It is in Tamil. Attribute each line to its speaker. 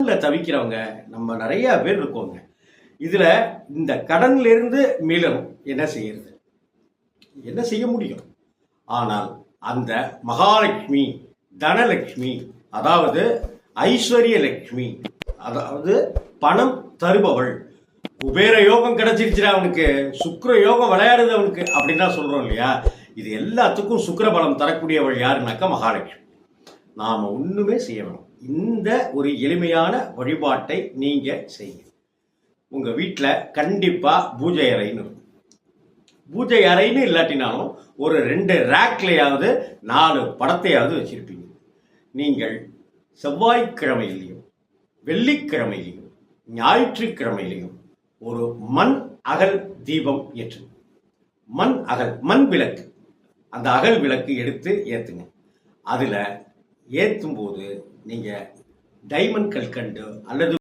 Speaker 1: கடன்ல தவிக்கிறவங்க நம்ம நிறைய பேர் இருக்கோங்க. இதுல இந்த கடன்ல இருந்து மீளணும். என்ன செய்யறது? என்ன செய்ய முடியும்? ஆனால் அந்த மகாலட்சுமி தனலட்சுமி அதாவது ஐஸ்வர்ய லட்சுமி அதாவது பணம் தருபவள் குபேர யோகம் கிடைச்சிருச்சுடா அவனுக்கு சுக்கர யோகம் விளையாடுது அவனுக்கு அப்படின்னு தான் சொல்றோம் இல்லையா? இது எல்லாத்துக்கும் சுக்கர பலம் தரக்கூடியவள் யாருனாக்கா மகாலட்சுமி. நாம் ஒன்றுமே செய்ய வேணும். இந்த ஒரு எளிமையான வழிபாட்டை நீங்கள் செய்யுங்க. உங்கள் வீட்டில் கண்டிப்பாக பூஜை அறைன்னு இருக்கும். பூஜை அறைன்னு இல்லாட்டினாலும் ஒரு ரெண்டு ரேக்லையாவது நாலு படத்தையாவது வச்சுருப்பீங்க. நீங்கள் செவ்வாய்க்கிழமையிலையும் வெள்ளிக்கிழமையிலையும் ஞாயிற்றுக்கிழமையிலையும் ஒரு மண் அகல் தீபம் ஏற்று மண் அகல் மண் விளக்கு. அந்த அகல் விளக்கு எடுத்து ஏற்றுங்க அதில் ஏற்றும் போது நீங்கள் டைமண்ட் கல்கண்டு அல்லது